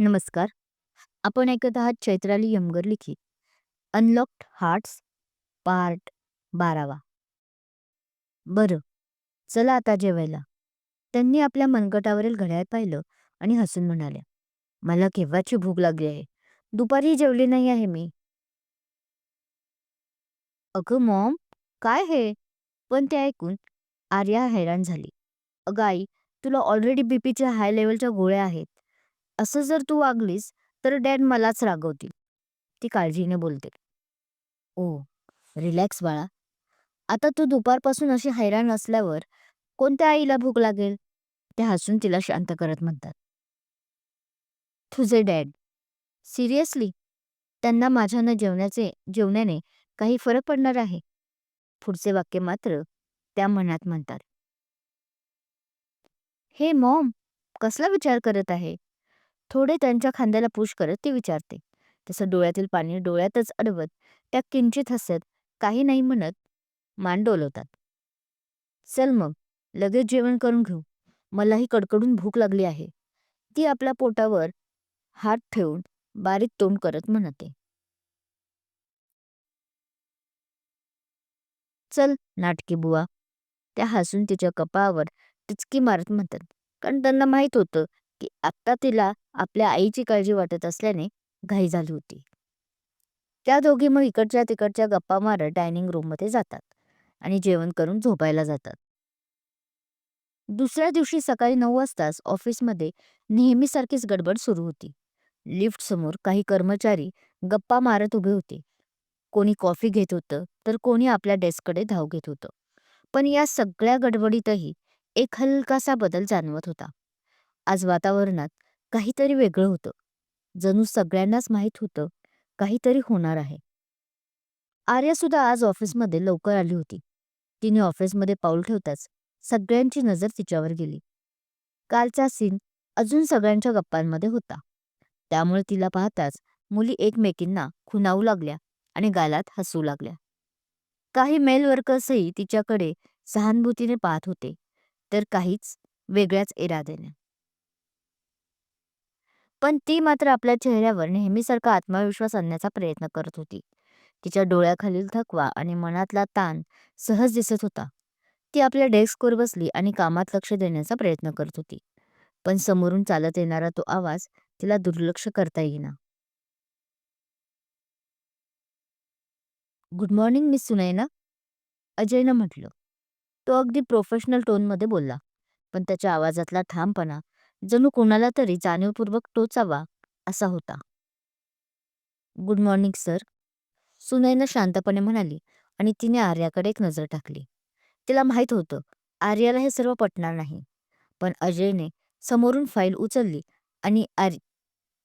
नमस्कार. आपण ऐकत आहात चैत्राली यमगर लिखित अनलॉक्ड हार्ट्स पार्ट बारावा. बरं, चला आता जेवायला. त्यांनी आपल्या मनगटावरील घड्याळ पाहिलं आणि हसून म्हणाल्या, मला केव्हाची भूक लागली आहे. दुपारी जेवली नाही आहे मी. अगं मॉम, काय हे? पण ते ऐकून आर्या हैराण झाली. अगं आई, तुला ऑलरेडी बीपीच्या हाय लेवलच्या गोळ्या आहेत. असं जर तू वागलीस तर डॅड मलाच रागवतील. ती काळजीने बोलते. ओ, रिलॅक्स बाळा. आता तू दुपारपासून अशी हैराण असल्यावर कोणत्या आईला भूक लागेल? ते हसून तिला शांत करत म्हणतात. तुझे डॅड. सिरियसली? त्यांना माझ्यानं जेवण्याचे जेवण्याने काही फरक पडणार आहे? पुढचे वाक्य मात्र त्या मनात म्हणतात. हे मॉम, कसला विचार करत आहे? थोडे त्यांच्या खांद्याला पुश करत ती विचारते. तसं डोळ्यातील पाणी डोळ्यातच अडवत त्या किंचित हसत काही नाही म्हणत मान डोलवतात. चल मग, लगेच जेवण करून घेऊ. मलाही कडकडून भूक लागली आहे. ती आपल्या पोटावर हात ठेवून बारीक तोंड करत म्हणते. चल नाटकी बुवा. त्या हसून तिच्या कपाळावर टिचकी मारत म्हणतात. कारण त्यांना माहीत होतं की आत्ता तिला आपल्या आईची काळजी वाटत असल्याने घाई झाली होती. त्या दोघी मग इकडच्या तिकडच्या गप्पा मारत डायनिंग रूममध्ये जातात आणि जेवण करून झोपायला जातात. दुसऱ्या दिवशी सकाळी नऊ वाजताच ऑफिसमध्ये नेहमीसारखीच गडबड सुरू होती. लिफ्ट समोर काही कर्मचारी गप्पा मारत उभे होते. कोणी कॉफी घेत होतं तर कोणी आपल्या डेस्ककडे धाव घेत होतं. पण या सगळ्या गडबडीतही एक हलकासा बदल जाणवत होता. आज वातावरणात काहीतरी वेगळं होतं. जणू सगळ्यांनाच माहीत होतं काहीतरी होणार आहे. आर्या सुद्धा आज ऑफिसमध्ये लवकर आली होती. तिने ऑफिसमध्ये पाऊल ठेवताच सगळ्यांची नजर तिच्यावर गेली. कालचा सीन अजून सगळ्यांच्या गप्पांमध्ये होता. त्यामुळे तिला पाहताच मुली एकमेकींना खुनावू लागल्या आणि गालात हसू लागल्या. काही मेल वर्कर्सही तिच्याकडे सहानुभूतीने पाहत होते तर काहीच वेगळ्याच इराद्याने. पण ती मात्र आपल्या चेहऱ्यावर नेहमीसारखा आत्मविश्वास आणण्याचा प्रयत्न करत होती. तिच्या डोळ्याखालील थकवा आणि मनातला ताण सहज दिसत होता. ती आपल्या डेस्कवर बसली आणि कामात लक्ष देण्याचा प्रयत्न करत होती. पण समोरून चालत येणारा तो आवाज तिला दुर्लक्ष करता येईना. Good morning miss Sunaina. अजयनं म्हटलं. तो अगदी प्रोफेशनल टोनमध्ये बोलला. पण त्याच्या आवाजातला ठामपणा जणू कोणाला तरी जाणीवपूर्वक टोचावा असा होता. Good morning sir. सुनैना शांतपणे म्हणाली आणि तिने आर्याकडे एक नजर टाकली. तिला माहीत होतं आर्याला हे सर्व पटणार नाही. पण अजयने समोरून फाईल उचलली आणि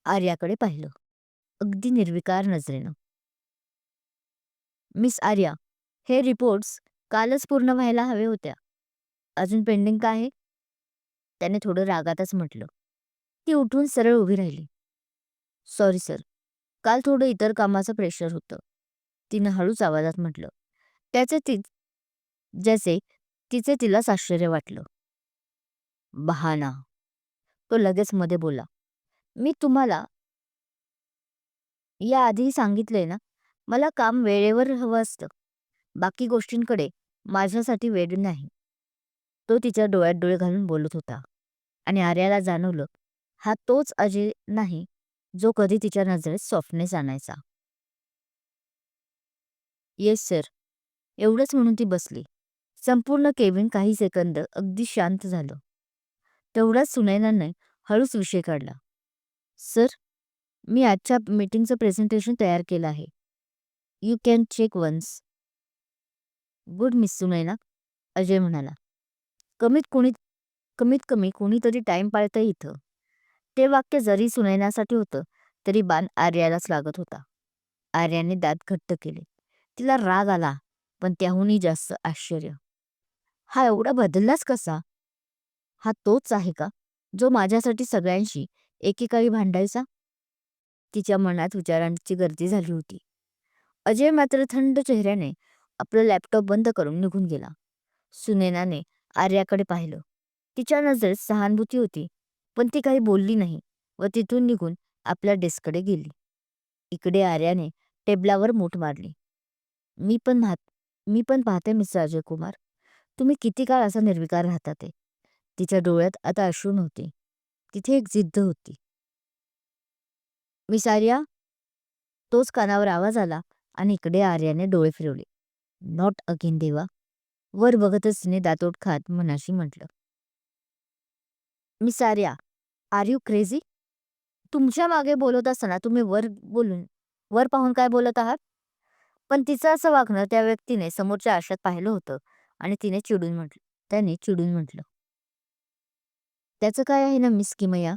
आर्याकडे पाहिलं. अगदी निर्विकार नजरेनं. मिस आर्या, हे रिपोर्ट्स कालच पूर्ण व्हायला हवे होत्या. अजून पेंडिंग का आहे? त्याने थोडं रागातच म्हटलं. ती उठून सरळ उभी राहिली. सॉरी सर, काल थोडं इतर कामाचं प्रेशर होतं. तिनं हळूच आवाजात म्हटलं. त्याचे ती ज्याचे तिचे तिलाच आश्चर्य वाटलं. बहाना तो लगेच मध्ये बोला मी तुम्हाला याआधीही सांगितलंय ना, मला काम वेळेवर हवं असतं. बाकी गोष्टींकडे माझ्यासाठी वेळ नाही. तो तिच्या डोळ्यात डोळे घालून बोलत होता आणि आर्याला जाणवलं हा तोच अजय नाही जो कधी तिच्या नजरेत सॉफ्टनेस आणायचा. Yes sir. एवढंच म्हणून ती बसली. संपूर्ण केबिन काही सेकंद अगदी शांत झालं. तेवढाच सुनैनाने हळूच विषय काढला. सर, मी आजच्या मीटिंगचं प्रेझेंटेशन तयार केलं आहे. You can check once. Good miss Sunaina. Ajay म्हणाला. कमीत कोणी कमीत कमी कोणीतरी टाइम पाळतं इथं. ते वाक्य जरी सुनैनासाठी होतं तरी बाण आर्यालाच लागत होता. आर्याने दात घट्ट केले. तिला राग आला पण त्याहूनही जास्त आश्चर्य. हा एवढा बदललाच कसा? हा तोच आहे का जो माझ्यासाठी सगळ्यांशी एकेकाळी भांडायचा? तिच्या मनात विचारांची गर्दी झाली होती. अजय मात्र थंड चेहऱ्याने आपला लॅपटॉप बंद करून निघून गेला. सुनैनाने आर्याकडे पाहिलं. तिच्या नजरेत सहानुभूती होती पण ती काही बोलली नाही. व तिथून निघून आपल्या डेस्ककडे गेली. इकडे आर्याने टेबलावर मूठ मारली. मी पण मी पण पाहते मिस्टर अजय कुमार तुम्ही किती काळ असा निर्विकार राहता ते? तिच्या डोळ्यात आता अश्रू नव्हते. तिथे एक जिद्द होती. मिस आर्या? तोच कानावर आवाज आला आणि इकडे आर्याने डोळे फिरवले. नॉट अगेन देवा. वर बघतच तिने दातोट खात मनाशी म्हटलं. Miss are you crazy? तुमच्या मागे बोलत असताना तुम्ही वर बोलून वर पाहून काय बोलत आहात? पण तिचं असं वागणं त्या व्यक्तीने समोरच्या आशात पाहिलं होतं आणि तिने चिडून म्हटलं त्याने चिडून म्हटलं. त्याचं काय आहे ना मिस किमया?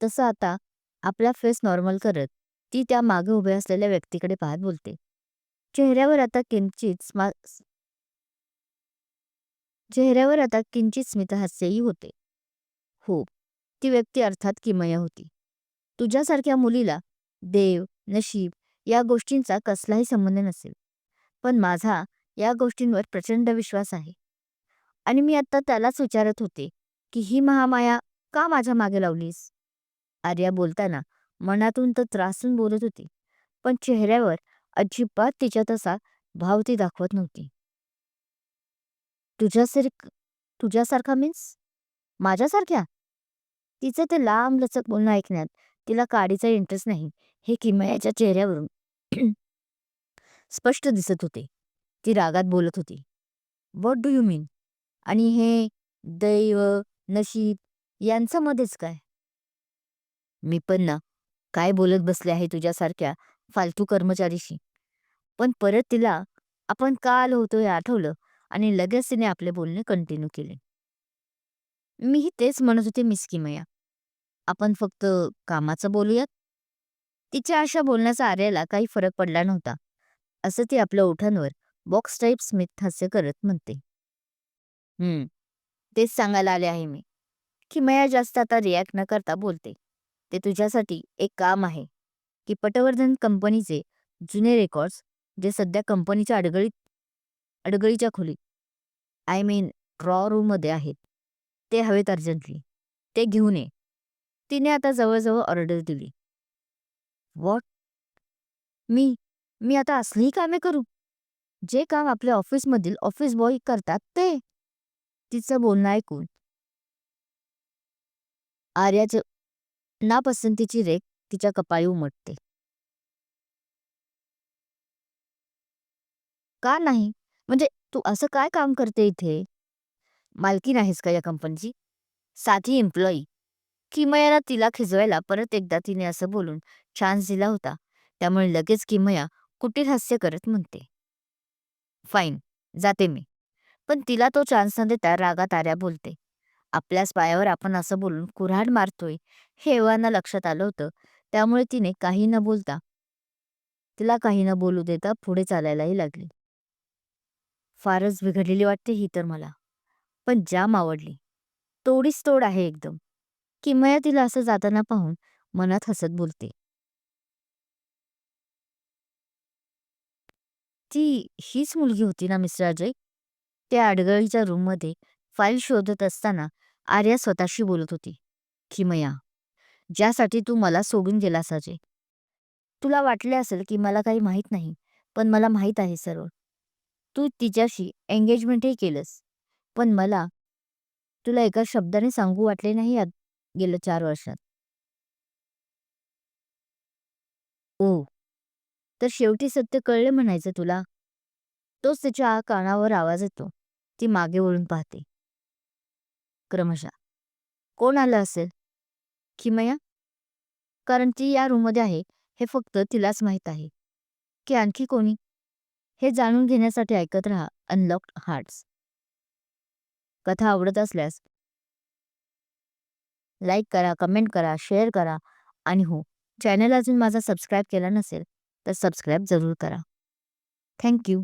तसं आता आपला फेस नॉर्मल करत ती त्या मागे उभ्या असलेल्या व्यक्तीकडे पाहत बोलते. चेहऱ्यावर आता किंचित स्मा चेहऱ्यावर आता किंचित स्मितहास्यही होते. हो ती व्यक्ती अर्थात किमया होती. तुझ्यासारख्या मुलीला देव नशीब या गोष्टींचा कसलाही संबंध नसेल. पण माझा या गोष्टींवर प्रचंड विश्वास आहे. आणि मी आत्ता त्यालाच विचारत होते की ही महामाया का माझ्या मागे लावलीस? आर्या बोलताना मनातून तर त्रासून बोलत होती पण चेहऱ्यावर अजिबात तिच्या तसा भाव ती दाखवत नव्हती. तुझ्यासारख तुझ्यासारखा मीन्स? माझ्यासारख्या? तिचं ते लांब लचक बोलणं ऐकण्यात तिला काडीचा इंटरेस्ट नाही. हे किमयाच्या चेहऱ्यावरून स्पष्ट दिसत होते. ती रागात बोलत होती. वॉट डू यू मीन आणि हे दैव नशीब यांचं मध्येच काय? मी पण ना काय बोलत बसले आहे तुझ्यासारख्या फालतू कर्मचारीशी. पण परत तिला आपण काल होतो हे आठवलं आणि लगेच तिने आपले बोलणे कंटिन्यू केले. मीही तेच म्हणत होते मिस किमया आपण फक्त कामाचं बोलूयात. तिच्या अशा बोलण्याचा आर्याला काही फरक पडला नव्हता. असं ती आपल्या ओठांवर बॉक्स टाईप स्मित हास्य करत म्हणते. हम्म तेच सांगायला आले आहे मी. किमया जास्त आता रिॲक्ट न करता बोलते. ते तुझ्यासाठी एक काम आहे. की पटवर्धन कंपनीचे जुने रेकॉर्ड्स जे सध्या कंपनीच्या अडगळीत अडगळीच्या खोलीत आय मीन ड्रॉ रूममध्ये आहेत. ते हवेत अर्जंटली. ते घेऊन ये. तिने आता जवळजवळ ऑर्डर दिली. वॉट मी मी आता असलीही कामे करू. जे काम आपल्या ऑफिसमधील ऑफिस बॉय करतात ते. तिचं बोलणं ऐकून. आर्याचे नापसंतीची रेख तिच्या कपाळी उमटते. का नाही? म्हणजे तू असं काय काम करते इथे? मालकीन आहेस का या कंपनीची? साधी एम्प्लॉई किमयाला तिला खिजवायला परत एकदा तिने असं बोलून चान्स दिला होता. त्यामुळे लगेच किमया कुटीर हास्य करत म्हणते. फाईन जाते मी. पण तिला तो चान्स न देता रागात आर्या बोलते. आपल्याच पायावर आपण असं बोलून कुऱ्हाड मारतोय हे एव्हाना लक्षात आलं होतं. त्यामुळे तिने काही न बोलता तिला काही न बोलू देता पुढे चालायलाही लागली. फारच बिघडलेली वाटते ही तर मला. पण जाम आवडली. तोडीच तोड आहे एकदम. किमया तिला असं जाताना पाहून मनात हसत बोलते. ती हीच मुलगी होती ना मिस्टर अजय? त्या आडगळीच्या रूममध्ये फाईल शोधत असताना आर्या स्वतःशी बोलत होती. किमया ज्यासाठी तू मला सोडून गेलास अजय. तुला वाटले असेल की मला काही माहीत नाही पण मला माहीत आहे सर्व. तू तिच्याशी एंगेजमेंटही केलंस. पण मला तुला एका शब्दाने सांगू वाटले नाही यात गेल्या चार वर्षात? ओ. तर शेवटी सत्य कळले म्हणायचं तुला? तोच तिच्या कानावर आवाज येतो. ती मागे वळून पाहते. क्रमशः. कोण आलं असेल? किमया कारण ती या रूममध्ये आहे. हे फक्त तिलाच माहीत आहे. की आणखी कोणी? हे जाणून घेण्यासाठी ऐकत राहा. अनलॉक्ड हार्ट्स कथा आवडत असल्यास लाईक करा कमेंट करा शेअर करा आणि हो चॅनल अजून माझा सबस्क्राईब केला नसेल तर सबस्क्राईब जरूर करा. थँक्यू